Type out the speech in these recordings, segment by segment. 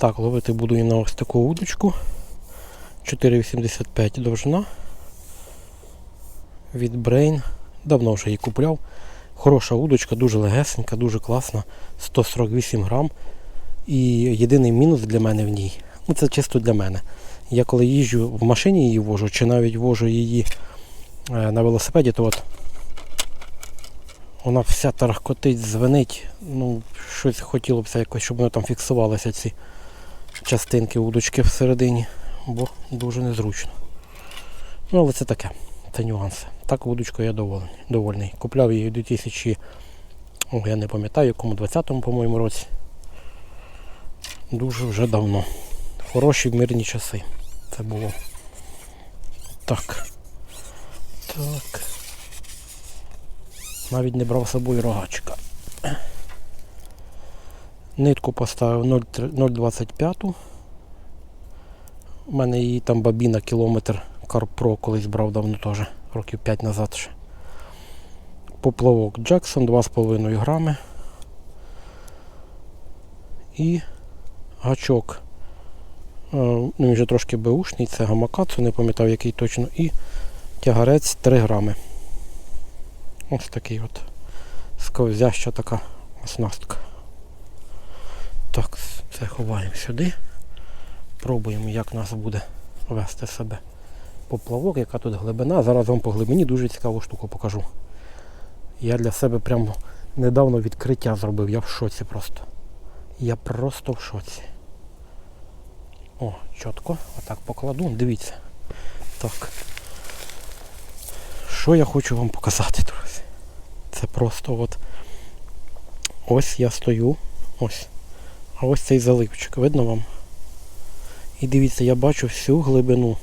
Так, ловити буду і на ось таку удочку. 4,85 довжина. Від Brain. Давно вже її купляв. Хороша удочка, дуже легесенька, дуже класна. 148 грам. І єдиний мінус для мене в ній. Ну це чисто для мене. Я коли їжджу в машині її вожу, чи навіть вожу її е, на велосипеді, то от вона вся тарахкотить, звенить. Ну, щось хотілося б якось, щоб воно там фіксувалися ці частинки удочки всередині, бо дуже незручно. Ну, але це таке, це нюанси. Так удочкою я довольний. довольний. Купляв її у 2000, о, я не пам'ятаю, якому 20-му, по-моєму, році. Дуже вже давно. Хороші мирні часи. Це було. Так. Так. Навіть не брав з собою рогачка. Нитку поставив 0,25. У мене її там бабіна кілометр Карпро колись брав давно теж, років 5 назад ще. Поплавок Джексон 2,5 грами. І гачок. Е, Ну, він вже трошки беушний, це гамакацу, не пам'ятав який точно. І тягарець 3 грами. Ось такий от сковзяща така оснастка. Так, це ховаємо сюди. Пробуємо, як нас буде вести себе поплавок, яка тут глибина. Зараз вам по глибині дуже цікаву штуку покажу. Я для себе прямо недавно відкриття зробив, я в шоці просто. Я просто в шоці. О, чітко, отак покладу, дивіться. Так. Що я хочу вам показати, друзі? Це просто от ось я стою, ось. А ось цей заливчик, видно вам? І дивіться, я бачу всю глибину.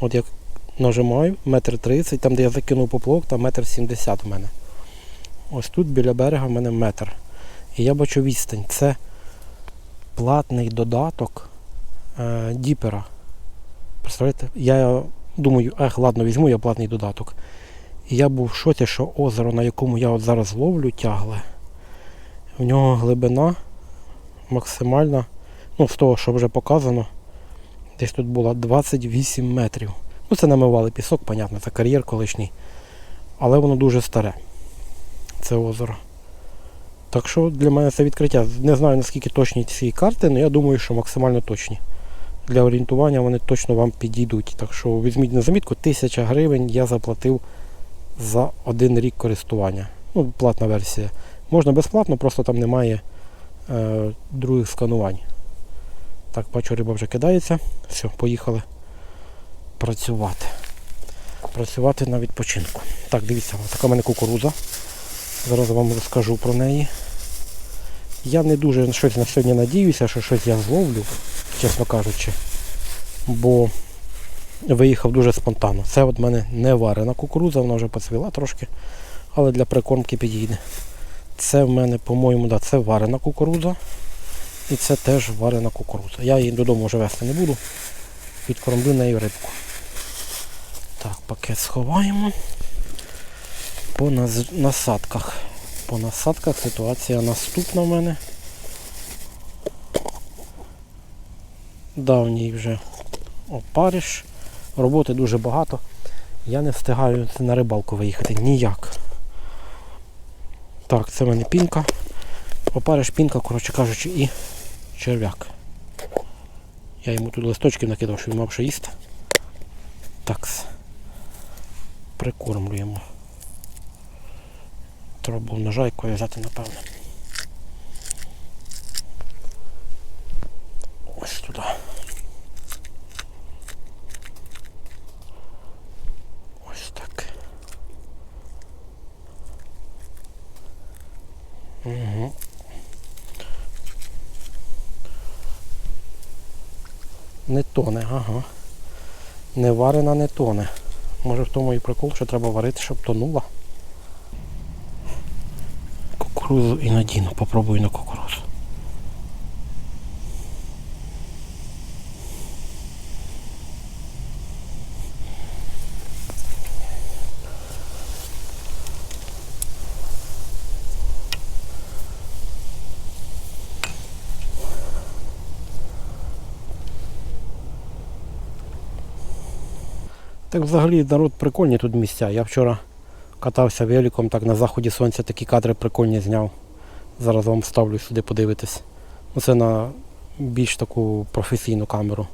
От як нажимаю, метр тридцять, там де я закинув поплавок, там метр сімдесят у мене. Ось тут біля берега в мене метр. І я бачу відстань. Це платний додаток е, діпера. Представляєте? Я думаю, ех, ладно, візьму я платний додаток. І я був в шоці, що озеро, на якому я от зараз ловлю, тягле, в нього глибина максимальна, ну з того, що вже показано, десь тут була 28 метрів. Ну це намивали пісок, понятно, це кар'єр колишній. Але воно дуже старе. Це озеро. Так що для мене це відкриття. Не знаю наскільки точні ці карти, але я думаю, що максимально точні. Для орієнтування вони точно вам підійдуть. Так що візьміть на замітку, 1000 гривень я заплатив за один рік користування. Ну, платна версія. Можна безплатно, просто там немає е, других сканувань. Так, бачу, риба вже кидається. Все, поїхали працювати. Працювати на відпочинку. Так, дивіться, така в мене кукурудза. Зараз вам розкажу про неї. Я не дуже щось на сьогодні надіюся, що щось я зловлю, чесно кажучи. Бо виїхав дуже спонтанно. Це от в мене не варена кукурудза, вона вже поцвіла трошки, але для прикормки підійде. Це в мене, по-моєму, да, це варена кукурудза. І це теж варена кукурудза. Я її додому вже вести не буду. Відкормлю нею рибку. Так, пакет сховаємо. По насадках. По насадках ситуація наступна в мене. Давній вже опариш. Роботи дуже багато. Я не встигаю на рибалку виїхати ніяк. Так, це в мене пінка. Опариш пінка, коротше кажучи, і черв'як. Я йому тут листочків накидав, щоб він мав що їсти. Так. Прикормлюємо. Треба було ножа якою взяти, напевно. Ось туди. Ось так. Угу. Не тоне, ага. Не варена, не тоне. Може в тому і прикол, що треба варити, щоб тонула. Кукурузу і надіну. Попробую на кукурузу. Так взагалі народ прикольні тут місця. Я вчора катався великом, так на заході сонця такі кадри прикольні зняв. Зараз вам ставлю сюди подивитись. Ну, це на більш таку професійну камеру.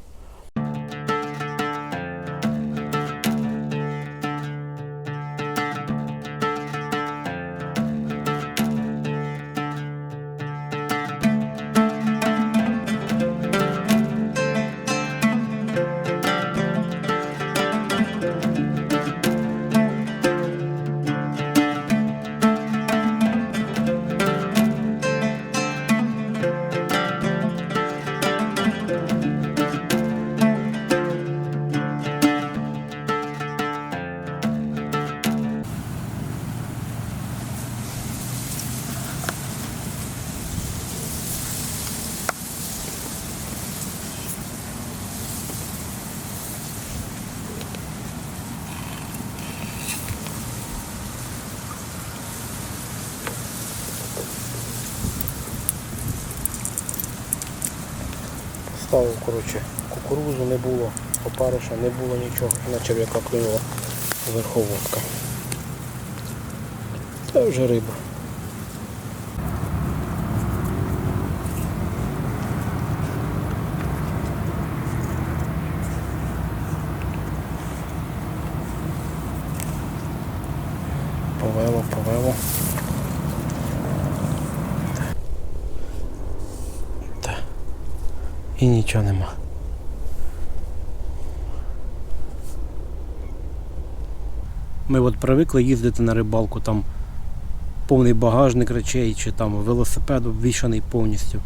Ставив, коротше, кукурузу не було, опариша не було нічого, наче яка клюнула верховодка. Це вже риба. Повело, повело. І нічого нема. Ми от привикли їздити на рибалку, там повний багажник речей чи там велосипед обвішаний повністю.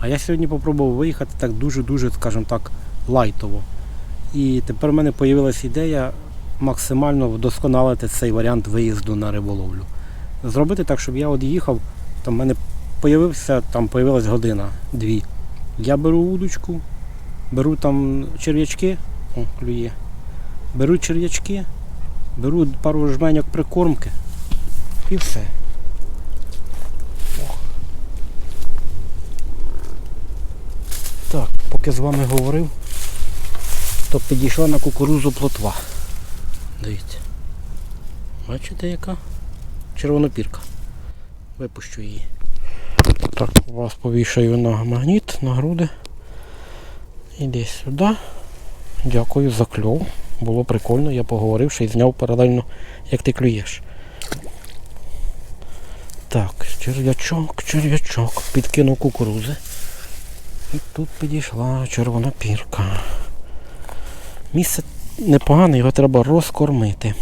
А я сьогодні спробував виїхати так дуже-дуже, скажімо так, лайтово. І тепер в мене з'явилася ідея максимально вдосконалити цей варіант виїзду на риболовлю. Зробити так, щоб я от їхав, там в мене появився, там появилась година, дві. Я беру удочку, беру там черв'ячки, о, клює. Беру черв'ячки, беру пару жменьок прикормки і все. Так, поки з вами говорив, то підійшла на кукурузу плотва. Дивіться. Бачите яка? Червонопірка. Випущу її. Так, вас повішаю на магніт, на груди. Іди сюди. Дякую за кльов. Було прикольно, я поговорив, ще й зняв паралельно, як ти клюєш. Так, черв'ячок, черв'ячок. Підкинув кукурузи. І тут підійшла червона пірка. Місце непогане, його треба розкормити.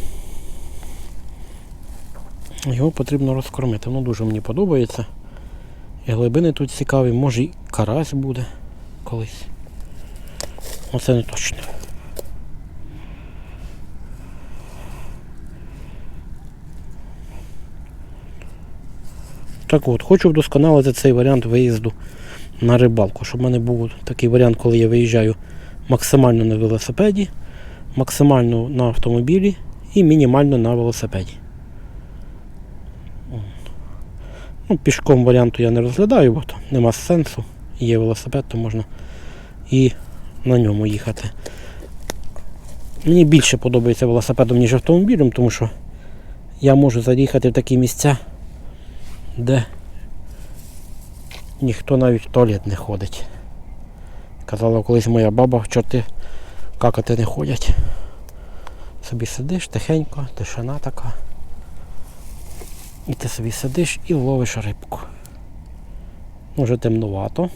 Його потрібно розкормити. Воно дуже мені подобається. І глибини тут цікаві, може і карась буде колись. Оце не точно. Так от, хочу вдосконалити цей варіант виїзду на рибалку, щоб в мене був такий варіант, коли я виїжджаю максимально на велосипеді, максимально на автомобілі і мінімально на велосипеді. Ну, пішком варіанту я не розглядаю, бо то нема сенсу. Є велосипед, то можна і на ньому їхати. Мені більше подобається велосипедом, ніж автомобілем, тому що я можу заїхати в такі місця, де ніхто навіть в туалет не ходить. Казала колись моя баба, чорти какати не ходять. Собі сидиш тихенько, тишина така. І ти собі сидиш і ловиш рибку. Може темнувато.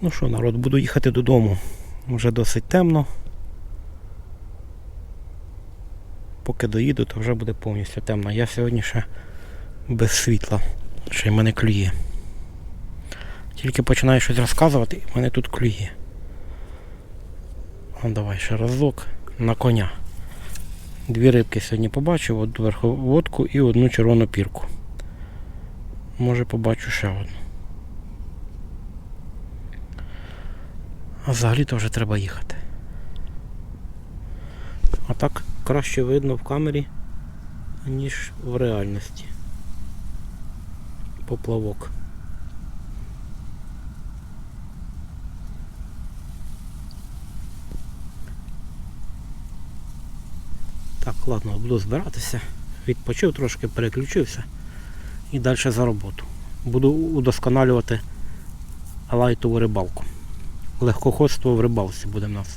Ну що, народ, буду їхати додому. Вже досить темно. Поки доїду, то вже буде повністю темно. Я сьогодні ще без світла. Ще й мене клює. Тільки починаю щось розказувати, і мене тут клює. А давай ще разок на коня. Дві рибки сьогодні побачив, одну верховодку і одну червону пірку. Може побачу ще одну. А взагалі то вже треба їхати. А так краще видно в камері, ніж в реальності. Поплавок. Так, ладно, буду збиратися. Відпочив трошки, переключився і далі за роботу. Буду удосконалювати лайтову рибалку. Легкоходство в рибалці буде в нас.